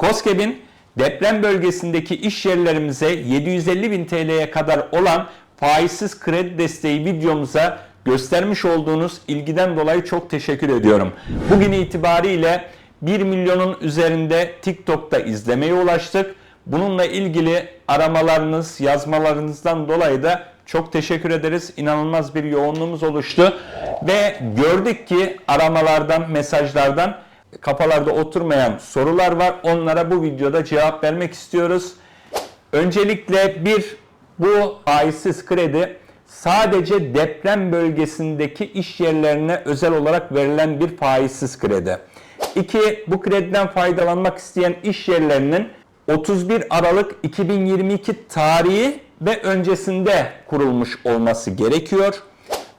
COSGAP'in deprem bölgesindeki iş yerlerimize 750 bin TL'ye kadar olan faizsiz kredi desteği videomuza göstermiş olduğunuz ilgiden dolayı çok teşekkür ediyorum. Bugün itibariyle 1 milyonun üzerinde TikTok'ta izlemeye ulaştık. Bununla ilgili aramalarınız, yazmalarınızdan dolayı da çok teşekkür ederiz. İnanılmaz bir yoğunluğumuz oluştu. Ve gördük ki aramalardan, mesajlardan kafalarda oturmayan sorular var. Onlara bu videoda cevap vermek istiyoruz. Öncelikle bir, bu faizsiz kredi sadece deprem bölgesindeki iş yerlerine özel olarak verilen bir faizsiz kredi. İki, bu krediden faydalanmak isteyen iş yerlerinin 31 Aralık 2022 tarihi ve öncesinde kurulmuş olması gerekiyor.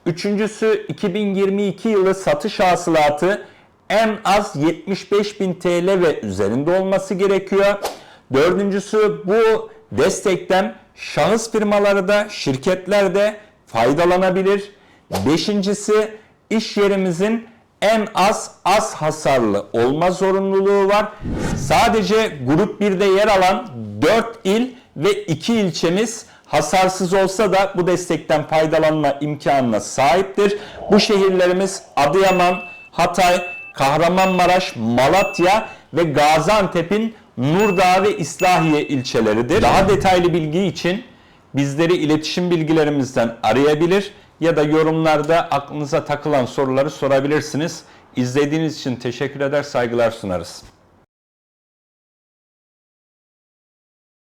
Üçüncüsü 2022 yılı satış hasılatı en az 75 bin TL ve üzerinde olması gerekiyor. Dördüncüsü bu destekten şahıs firmaları da şirketler de faydalanabilir. Beşincisi iş yerimizin en az az hasarlı olma zorunluluğu var. Sadece grup 1'de yer alan 4 il ve 2 ilçemiz hasarsız olsa da bu destekten faydalanma imkanına sahiptir. Bu şehirlerimiz Adıyaman, Hatay, Kahramanmaraş, Malatya ve Gaziantep'in Nurdağ ve İslahiye ilçeleridir. Daha detaylı bilgi için bizleri iletişim bilgilerimizden arayabilir ya da yorumlarda aklınıza takılan soruları sorabilirsiniz. İzlediğiniz için teşekkür eder, saygılar sunarız.